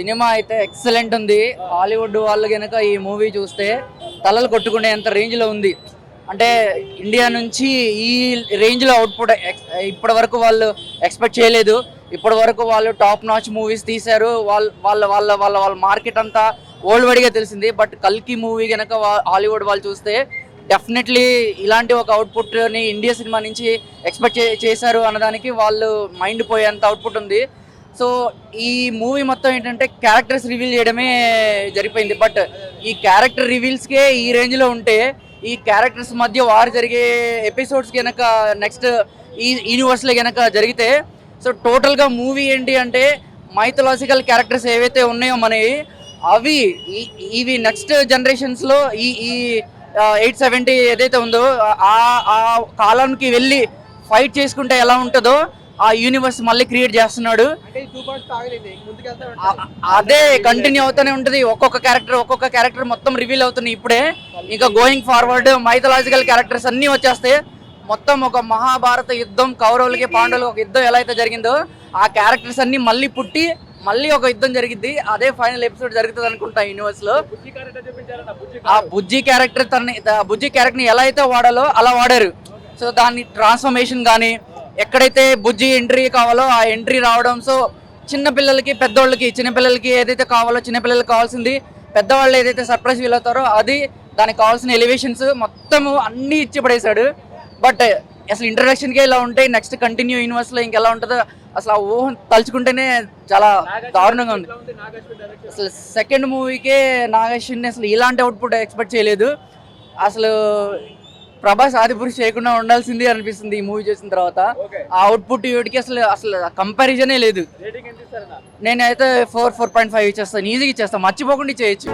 Cinema అయితే excellent ఉంది. Hollywood వాళ్ళు కనుక ఈ మూవీ చూస్తే తలలు కొట్టుకునేంత రేంజ్లో ఉంది. అంటే ఇండియా నుంచి ఈ రేంజ్లో అవుట్పుట్ ఇప్పటి వరకు వాళ్ళు ఎక్స్పెక్ట్ చేయలేదు. ఇప్పటి వరకు వాళ్ళు టాప్ నాచ్ మూవీస్ తీశారు. వాళ్ళ వాళ్ళ వాళ్ళ వాళ్ళ వాళ్ళ మార్కెట్ అంతా ఓల్డ్ వడిగా తెలిసింది. బట్ కల్కి మూవీ కనుక హాలీవుడ్ వాళ్ళు చూస్తే డెఫినెట్లీ ఇలాంటి ఒక అవుట్పుట్ని ఇండియా సినిమా నుంచి ఎక్స్పెక్ట్ చేశారు అన్నదానికి వాళ్ళు మైండ్ పోయేంత అవుట్పుట్ ఉంది. సో ఈ మూవీ మొత్తం ఏంటంటే క్యారెక్టర్స్ రివీల్ చేయడమే జరిపోయింది బట్ ఈ క్యారెక్టర్ రివీల్స్కే ఈ రేంజ్లో ఉంటే ఈ క్యారెక్టర్స్ మధ్య వారు జరిగే ఎపిసోడ్స్ కనుక నెక్స్ట్ ఈ యూనివర్స్లో కనుక జరిగితే సో టోటల్గా మూవీ ఏంటి అంటే మైథలాజికల్ క్యారెక్టర్స్ ఏవైతే ఉన్నాయో మనవి అవి ఇవి నెక్స్ట్ జనరేషన్స్లో ఈ ఈ ఎయిట్ సెవెంటీ ఏదైతే ఉందో ఆ ఆ కాలానికి వెళ్ళి ఫైట్ చేసుకుంటే ఎలా ఉంటుందో ఆ యూనివర్స్ మళ్ళీ క్రియేట్ చేస్తున్నాడు. అదే కంటిన్యూ అవుతూనే ఉంటుంది. ఒక్కొక్క క్యారెక్టర్ ఒక్కొక్క క్యారెక్టర్ మొత్తం రివీల్ అవుతుంది ఇప్పుడే. ఇంకా గోయింగ్ ఫార్వర్డ్ మైథలాజికల్ క్యారెక్టర్స్ అన్నీ వచ్చేస్తాయి. మొత్తం ఒక మహాభారత యుద్ధం కౌరవులకి పాండవులకి ఒక యుద్ధం ఎలా అయితే జరిగిందో ఆ క్యారెక్టర్స్ అన్ని మళ్ళీ పుట్టి మళ్ళీ ఒక యుద్ధం జరిగింది అదే ఫైనల్ ఎపిసోడ్ జరుగుతుంది అనుకుంటా యూనివర్స్లో. ఆ బుజ్జి క్యారెక్టర్ తన బుజ్జి క్యారెక్టర్ని ఎలా అయితే వాడాలో అలా వాడారు. సో దాని ట్రాన్స్ఫర్మేషన్ కానీ ఎక్కడైతే బుజ్జి ఎంట్రీ కావాలో ఆ ఎంట్రీ రావడం సో చిన్న పిల్లలకి పెద్దోళ్ళకి చిన్న పిల్లలకి ఏదైతే కావాలో చిన్న పిల్లలకి కావాల్సింది పెద్దవాళ్ళు ఏదైతే సర్ప్రైజ్ ఫీల్ అవుతారో అది దానికి కావాల్సిన ఎలివేషన్స్ మొత్తము అన్నీ ఇచ్చి పడేశాడు. బట్ అసలు ఇంట్రడక్షన్కే ఇలా ఉంటే నెక్స్ట్ కంటిన్యూ యూనివర్స్లో ఇంకెలా ఉంటుందో అసలు ఆ ఊహ తలుచుకుంటేనే చాలా దారుణంగా ఉంది. అసలు సెకండ్ మూవీకే నాగేశ్వరిని అసలు ఇలాంటి అవుట్పుట్ ఎక్స్పెక్ట్ చేయలేదు. అసలు ప్రభాస్ ఆదిపురుష్ చేయకుండా ఉండాల్సింది అనిపిస్తుంది ఈ మూవీ చూసిన తర్వాత. ఆ అవుట్పుట్ వీడికి అసలు అసలు కంపారిజనే లేదు. నేనైతే ఫోర్ ఫోర్ పాయింట్ ఫైవ్ ఇచ్చేస్తాను. ఈజీగా ఇచ్చేస్తాను. మర్చిపోకుండా చేయొచ్చు.